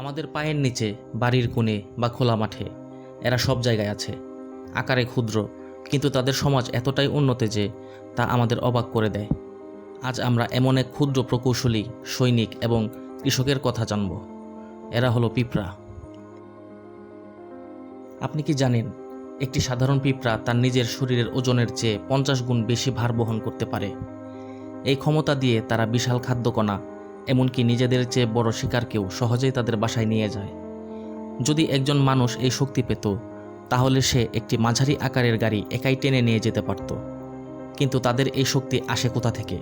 আমাদের পায়ের নিচে, বাড়ির কোণে বা খোলা মাঠে। এরা সব জায়গায় আছে। আকারে ক্ষুদ্র, কিন্তু তাদের সমাজ এতটাই উন্নত যে তা আমাদের অবাক করে দেয়। আজ আমরা এমন এক ক্ষুদ্র প্রকৌশলী, সৈনিক এবং কৃষকের কথা জানব। এরা হলো পিঁপড়া। আপনি কি জানেন, একটি সাধারণ পিঁপড়া তার নিজের শরীরের ওজনের চেয়ে পঞ্চাশ গুণ বেশি ভার বহন করতে পারে। এই ক্ষমতা দিয়ে তারা বিশাল খাদ্যকণা এমনকি নিজেদের চেয়ে বড় শিকারকেও সহজেই তাদের বাসায় নিয়ে যায়। যদি একজন মানুষ এই শক্তি পেত, তাহলে সে একটি মাঝারি আকারের গাড়ি একাই টেনে নিয়ে যেতে পারত। কিন্তু তাদের এই শক্তি আসে কোথা থেকে?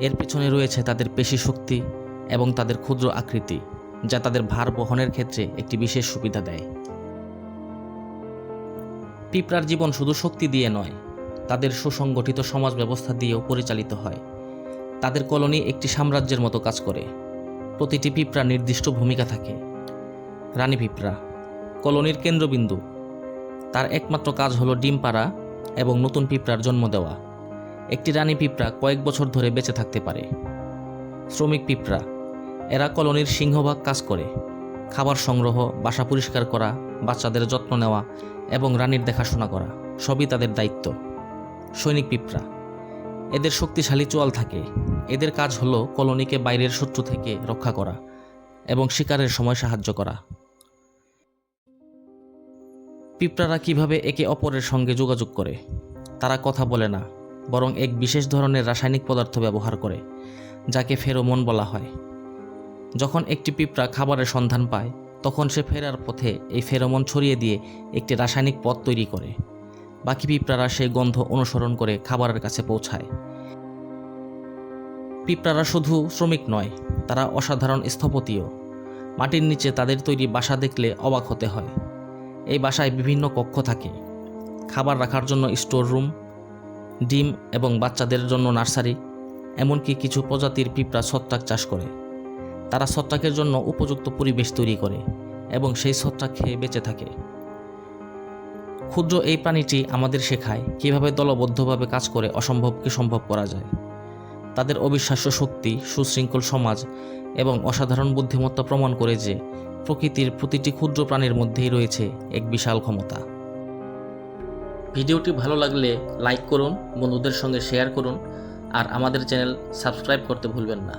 এর পেছনে রয়েছে তাদের পেশি শক্তি এবং তাদের ক্ষুদ্র আকৃতি, যা তাদের ভার বহনের ক্ষেত্রে একটি বিশেষ সুবিধা দেয়। পিঁপড়ার জীবন শুধু শক্তি দিয়ে নয়, তাদের সুসংগঠিত সমাজ ব্যবস্থা দিয়েও পরিচালিত হয়। তাদের কলোনি একটি সাম্রাজ্যের মতো কাজ করে। প্রতিটি পিঁপড়া নির্দিষ্ট ভূমিকা থাকে। রানী পিঁপড়া, কলোনির কেন্দ্রবিন্দু। তার একমাত্র কাজ হলো ডিম পাড়া এবং নতুন পিঁপড়ার জন্ম দেওয়া। একটি রানী পিঁপড়া কয়েক বছর ধরে বেঁচে থাকতে পারে। শ্রমিক পিঁপড়া, এরা কলোনির সিংহভাগ কাজ করে। খাবার সংগ্রহ, বাসা পরিষ্কার করা, বাচ্চাদের যত্ন নেওয়া এবং রানীর দেখাশোনা করা, সবই তাদের দায়িত্ব। সৈনিক পিঁপড়া এদের শক্তিশালী চোয়াল থাকে। এদের কাজ হলো কলোনিকে বাইরের শত্রু থেকে রক্ষা করা এবং শিকারের সময় সাহায্য করা। পিঁপড়ারা কীভাবে একে অপরের সঙ্গে যোগাযোগ করে, তারা কথা বলে না, বরং এক বিশেষ ধরনের রাসায়নিক পদার্থ ব্যবহার করে, যাকে ফেরোমন বলা হয়। যখন একটি পিঁপড়া খাবারের সন্ধান পায়, তখন সে ফেরার পথে এই ফেরোমন ছড়িয়ে দিয়ে একটি রাসায়নিক পথ তৈরি করে। বাকি পিঁপড়ারা সেই গন্ধ অনুসরণ করে খাবারের কাছে পৌঁছায়। পিঁপড়ারা শুধু শ্রমিক নয়, তারা অসাধারণ স্থপতিও। মাটির নিচে তাদের তৈরি বাসা দেখলে অবাক হতে হয়। এই বাসায় বিভিন্ন কক্ষ থাকে। খাবার রাখার জন্য স্টোর রুম, ডিম এবং বাচ্চাদের জন্য নার্সারি, এমনকি কিছু প্রজাতির পিঁপড়া ছত্রাক চাষ করে। তারা ছত্রাকের জন্য উপযুক্ত পরিবেশ তৈরি করে এবং সেই ছত্রাক খেয়ে বেঁচে থাকে। ক্ষুদ্র এই প্রাণীটি আমাদের শেখায় কীভাবে দলবদ্ধভাবে কাজ করে অসম্ভবকে সম্ভব করা যায়। তাদের অবিশ্বাস্য শক্তি, সুশৃঙ্খল সমাজ এবং অসাধারণ বুদ্ধিমত্তা প্রমাণ করে যে প্রকৃতির প্রতিটি ক্ষুদ্র প্রাণীর মধ্যেই রয়েছে এক বিশাল ক্ষমতা। ভিডিওটি ভালো লাগলে লাইক করুন, বন্ধুদের সঙ্গে শেয়ার করুন, আর আমাদের চ্যানেল সাবস্ক্রাইব করতে ভুলবেন না।